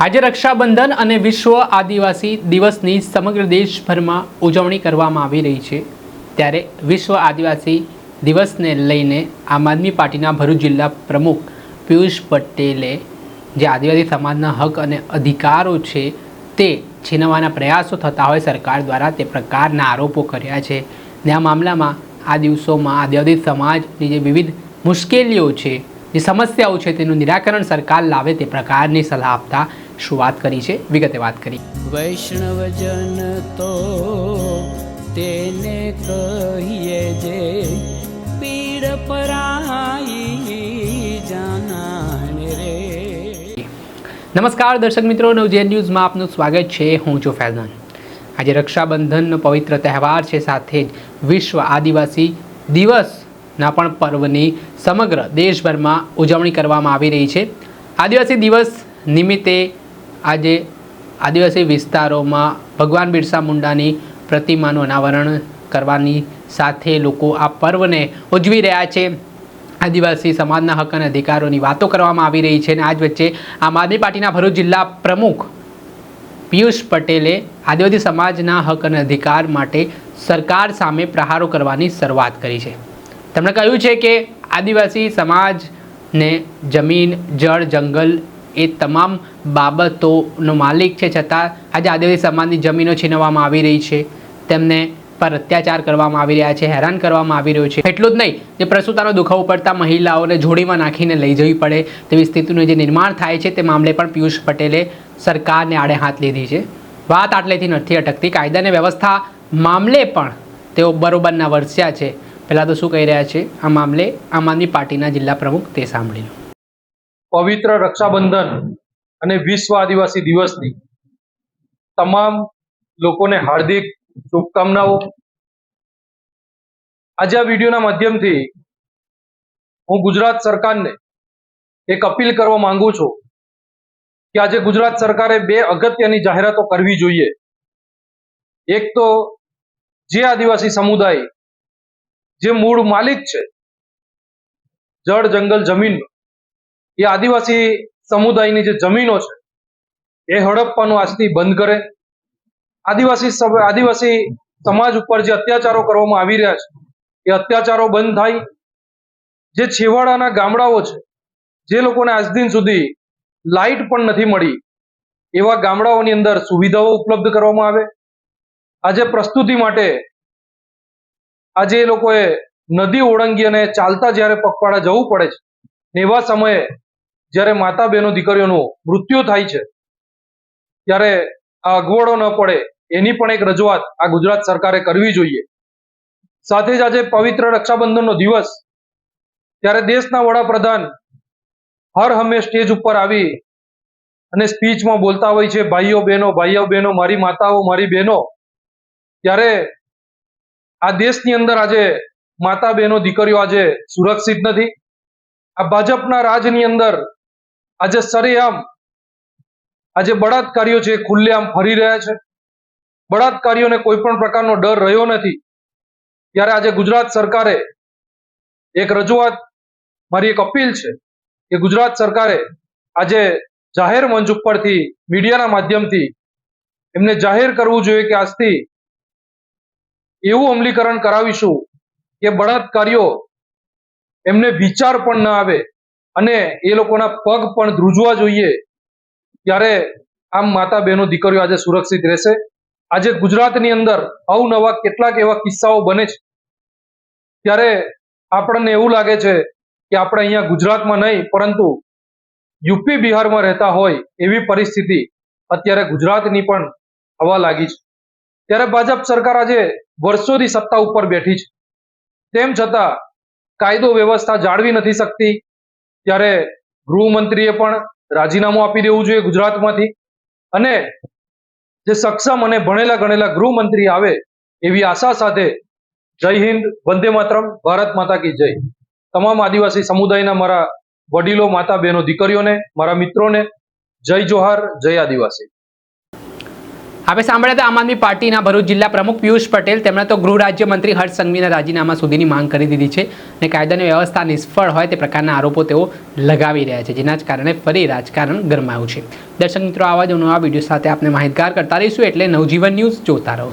આજે રક્ષાબંધન અને વિશ્વ આદિવાસી દિવસની સમગ્ર દેશભરમાં ઉજવણી કરવામાં આવી રહી છે. ત્યારે વિશ્વ આદિવાસી દિવસને લઈને આમ આદમી પાર્ટીના ભરૂચ જિલ્લા પ્રમુખ પિયુષ પટેલે જે આદિવાસી સમાજના હક અને અધિકારો છે તે છીનવવાના પ્રયાસો થતા હોય સરકાર દ્વારા તે પ્રકારના આરોપો કર્યા છે. ને આ મામલામાં આ દિવસોમાં આદિવાસી સમાજની જે વિવિધ મુશ્કેલીઓ છે, જે સમસ્યાઓ છે તેનું નિરાકરણ સરકાર લાવે તે પ્રકારની સલાહ આપતા શું વાત કરી છે? વિગતે વાત કરી. વૈષ્ણવજન તો તેને કહીએ જે પીડ પરાઈ જાનાને રે. નમસ્કાર દર્શક મિત્રો નવજેન ન્યૂઝમાં આપનું સ્વાગત છે. હું છું ફૈઝાન. આજે રક્ષાબંધનનો પવિત્ર તહેવાર છે. સાથે જ વિશ્વ આદિવાસી દિવસના પણ પર્વની સમગ્ર દેશભરમાં ઉજવણી કરવામાં આવી રહી છે. આદિવાસી દિવસ નિમિત્તે આજે આદિવાસી વિસ્તારોમાં ભગવાન બિરસા મુંડાની પ્રતિમાનું અનાવરણ કરવાની સાથે લોકો આ પર્વને ઉજવી રહ્યા છે. આદિવાસી સમાજના હક અને અધિકારોની વાતો કરવામાં આવી રહી છે અને આજ વચ્ચે આમ આદમી પાર્ટીના ભરૂચ જિલ્લા પ્રમુખ પિયુષ પટેલે આદિવાસી સમાજના હક અને અધિકાર માટે સરકાર સામે પ્રહારો કરવાની શરૂઆત કરી છે. તેમણે કહ્યું છે કે આદિવાસી સમાજને જમીન, જળ, જંગલ એ તમામ બાબતોનો માલિક છે, છતાં આજે આદિવાસી સમાજની જમીનો છીનવવામાં આવી રહી છે. તેમને પર અત્યાચાર કરવામાં આવી રહ્યા છે, હેરાન કરવામાં આવી રહ્યો છે. એટલું જ નહીં, જે પ્રસૂતાનો દુખાવો પડતા મહિલાઓને જોડીમાં નાખીને લઈ જવી પડે તેવી સ્થિતિનું જે નિર્માણ થાય છે, તે મામલે પણ પિયુષ પટેલે સરકારને આડે હાથ લીધી છે. વાત આટલેથી નથી અટકતી. કાયદાની વ્યવસ્થા મામલે પણ તેઓ બરોબરના વરસ્યા છે. પહેલાં તો શું કહી રહ્યા છે? આ મામલે આમ આદમી પાર્ટીના જિલ્લા પ્રમુખ તે સાંભળી લો. પવિત્ર રક્ષાબંધન અને વિશ્વ આદિવાસી દિવસની તમામ લોકોને હાર્દિક શુભકામનાઓ. આજે આ વિડીયોના માધ્યમથી હું ગુજરાત સરકારને એક અપીલ કરવા માંગુ છું કે આજે ગુજરાત સરકારે બે અગત્યની જાહેરાતો કરવી જોઈએ. એક તો જે આદિવાસી સમુદાય જે મૂળ માલિક છે, જળ, જંગલ જમીન એ આદિવાસી સમુદાયની જે જમીનો છે, એ હડપવાનું આજથી બંધ કરે. આદિવાસી આદિવાસી સમાજ ઉપર જે અત્યાચારો કરવામાં આવી રહ્યા છે, એ અત્યાચારો બંધ થાય. જે છેવાડાના ગામડાઓ છે, જે લોકોને આજ દિન સુધી લાઇટ પણ નથી મળી, એવા ગામડાઓની અંદર સુવિધાઓ ઉપલબ્ધ કરવામાં આવે. આજે પ્રસ્તુતિ માટે આજે એ લોકોએ નદી ઓળંગી અને ચાલતા જ્યારે પગપાળા જવું પડે છે એવા સમયે જ્યારે માતા બહેનો દીકરીઓનું મૃત્યુ થાય છે, ત્યારે આ અગવડો ન પડે, એની પણ એક રજૂઆત આ ગુજરાત સરકારે કરવી જોઈએ. સાથે જ આજે પવિત્ર રક્ષાબંધનનો દિવસ, ત્યારે દેશના વડાપ્રધાન હર હંમેશ સ્ટેજ ઉપર આવી અને સ્પીચમાં બોલતા હોય છે, ભાઈઓ બહેનો ભાઈઓ બહેનો, મારી માતાઓ, મારી બહેનો. ત્યારે આ દેશની અંદર આજે માતા બહેનો દીકરીઓ આજે સુરક્ષિત નથી. આ ભાજપના રાજની અંદર આજે સરેઆમ, આજે બળાત્કારીઓ છે એ ખુલ્લેઆમ ફરી રહ્યા છે. બળાત્કારીઓને કોઈ પણ પ્રકારનો ડર રહ્યો નથી. ત્યારે આજે ગુજરાત સરકારે એક રજૂઆત, મારી એક અપીલ છે કે ગુજરાત સરકારે આજે જાહેર મંચ ઉપરથી મીડિયાના માધ્યમથી એમને જાહેર કરવું જોઈએ કે આજથી એવું અમલીકરણ કરાવીશું કે બળાત્કારીઓ એમને વિચાર પણ ન આવે. અને એ લોકોના પગ પણ ધ્રુજવા જોઈએ ત્યારે આમ માતા બહેનો દીકરીઓ આજે સુરક્ષિત રહેશે. આજે ગુજરાતની અંદર અવનવા કેટલાક એવા કિસ્સાઓ બને છે. ત્યારે આપણને એવું લાગે છે કે આપણે અહીંયા ગુજરાતમાં નહીં, પરંતુ યુપી બિહારમાં રહેતા હોય એવી પરિસ્થિતિ અત્યારે ગુજરાતની પણ થવા લાગી છે. ત્યારે ભાજપ સરકાર આજે વર્ષોથી સત્તા ઉપર બેઠી છે. તેમ છતાં કાયદો વ્યવસ્થા જાળવી નથી શકતી. ત્યારે ગૃહમંત્રીએ પણ રાજીનામું આપી દેવું જોઈએ ગુજરાતમાંથી. અને જે સક્ષમ અને ભણેલા ગણેલા ગૃહમંત્રી આવે એવી આશા સાથે જય હિન્દ, વંદે માતરમ, ભારત માતા કી જય. તમામ આદિવાસી સમુદાયના મારા વડીલો, માતા બહેનો, દીકરીઓને, મારા મિત્રોને જય જોહાર, જય આદિવાસી. આપણે સાંભળ્યા હતા આમ આદમી પાર્ટીના ભરૂચ જિલ્લા પ્રમુખ પિયુષ પટેલ તેમણે તો ગૃહ રાજ્યમંત્રી હર્ષ સંઘવીના રાજીનામા સુધીની માંગ કરી દીધી છે અને કાયદાની વ્યવસ્થા નિષ્ફળ હોય તે પ્રકારના આરોપો તેઓ લગાવી રહ્યા છે, જેના જ કારણે ફરી રાજકારણ ગરમાયું છે. દર્શક મિત્રો, આવા જ નવા વીડિયો સાથે આપણે માહિતગાર કરતા રહીશું. એટલે નવજીવન ન્યૂઝ જોતા રહો.